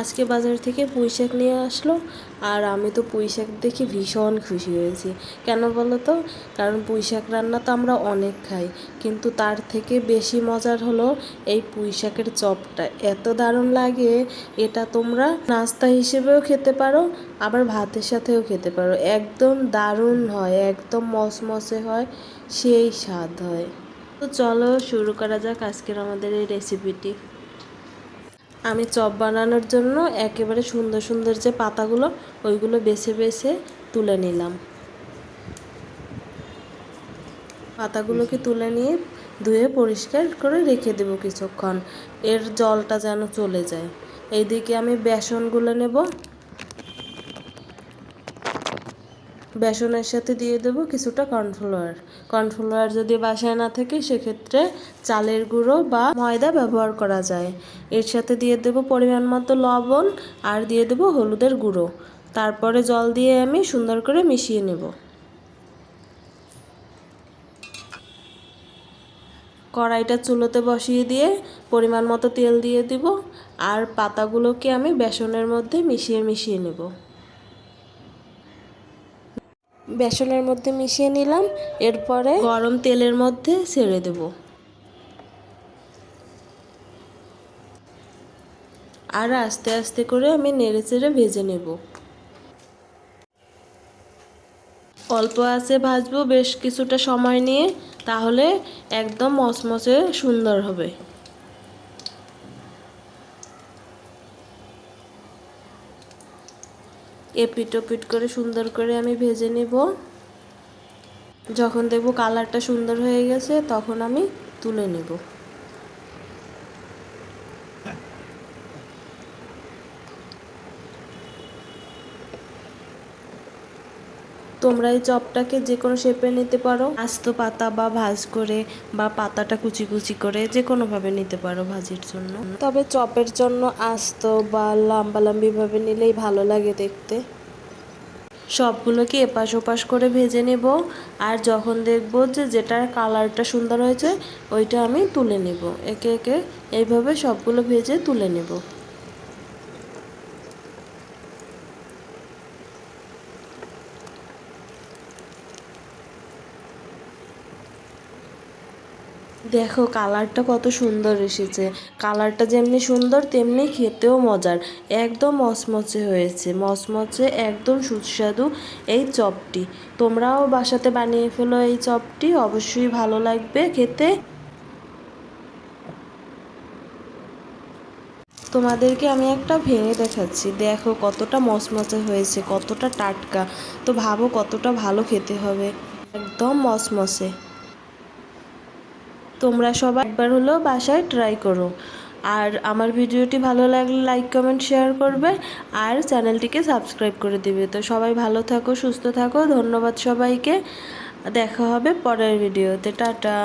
আজকে বাজার থেকে পুঁই শাক নিয়ে আসলো আর আমি তো পুঁই শাক দেখে ভীষণ খুশি হয়েছি। কেন বলো তো? কারণ পুঁই শাক রান্না তো আমরা অনেক খাই। কিন্তু তার থেকে বেশি মজার হলো এই পুঁই শাকের চপটা। এত দারুণ লাগে, এটা তোমরা নাস্তা হিসেবেও খেতে পারো, আবার ভাতের সাথেও খেতে পারো। একদম দারুণ হয়, একদম মসমসে হয়, সেই স্বাদ হয়। তো চলো শুরু করা যাক আজকের আমাদের এই রেসিপিটি আমি চপ বানানোর জন্য একেবারে সুন্দর সুন্দর যে পাতাগুলো, ওইগুলো বেছে বেছে তুলে নিলাম। পাতাগুলোকে তুলে নিয়ে ধুয়ে পরিষ্কার করে রেখে দেব কিছুক্ষণ। এর জলটা যেন চলে যায়। এইদিকে আমি বেসনগুলো নেব। বেসনের সাথে দিয়ে দেবো কিছুটা কর্নফ্লাওয়ার কর্নফ্লাওয়ার যদি বাসায় না থাকে, সেক্ষেত্রে চালের গুঁড়ো বা ময়দা ব্যবহার করা যায়। এর সাথে দিয়ে দেবো পরিমাণ মতো লবণ আর দিয়ে দেবো হলুদের গুঁড়ো। তারপরে জল দিয়ে আমি সুন্দর করে মিশিয়ে নেব। কড়াইটা চুলোতে বসিয়ে দিয়ে পরিমাণ মতো তেল দিয়ে দিব। আর পাতাগুলোকে আমি বেসনের মধ্যে মিশিয়ে মিশিয়ে নেব। বেসনের মধ্যে মিশিয়ে নিলাম, এরপরে গরম তেলের মধ্যে ছেড়ে দেব। আর আস্তে আস্তে করে আমি নেড়ে চেড়ে ভেজে নেব। অল্প আছে ভাজবো, বেশ কিছুটা সময় নিয়ে, তাহলে একদম মচমচে সুন্দর হবে। এপিট ওপিট করে সুন্দর করে আমি ভেজে নেব। যখন দেখব কালারটা সুন্দর হয়ে গেছে, তখন আমি তুলে নেব। তোমরা এই চপটাকে যে কোনো শেপে নিতে পারো। আস্ত পাতা বা ভাজ করে বা পাতাটা কুচি কুচি করে যে কোনোভাবে নিতে পারো ভাজির জন্য। তবে চপের জন্য আস্ত বা লম্বালম্বিভাবে নিলেই ভালো লাগে দেখতে। সবগুলোকে এপাশ ওপাশ করে ভেজে নেব আর যখন দেখব যে যেটার কালারটা সুন্দর হয়েছে, ওইটা আমি তুলে নেব। একে একে এইভাবে সবগুলো ভেজে তুলে নেব। দেখো, কালারটা কত সুন্দর এসেছে। কালারটা যেমনি সুন্দর, তেমনি খেতেও মজার। একদম মচমচে হয়েছে। মচমচে, একদম সুস্বাদু এই চপটি। তোমরাও বাসাতে বানিয়ে ফেলো এই চপটি। অবশ্যই ভালো লাগবে খেতে। তোমাদেরকে আমি একটা ভেঙে দেখাচ্ছি। দেখো, কতটা মচমচে হয়েছে, কতটা টাটকা। তো ভাবো কতটা ভালো খেতে হবে। একদম মচমচে। তোমরা সবাই একবার হলেও বাসায় ট্রাই করো। আর আমার ভিডিওটি ভালো লাগলে লাইক কমেন্ট শেয়ার করবে আর চ্যানেলটিকে সাবস্ক্রাইব করে দিবে। তো সবাই ভালো থাকো, সুস্থ থাকো। ধন্যবাদ সবাইকে। দেখা হবে পরের ভিডিওতে টাটা।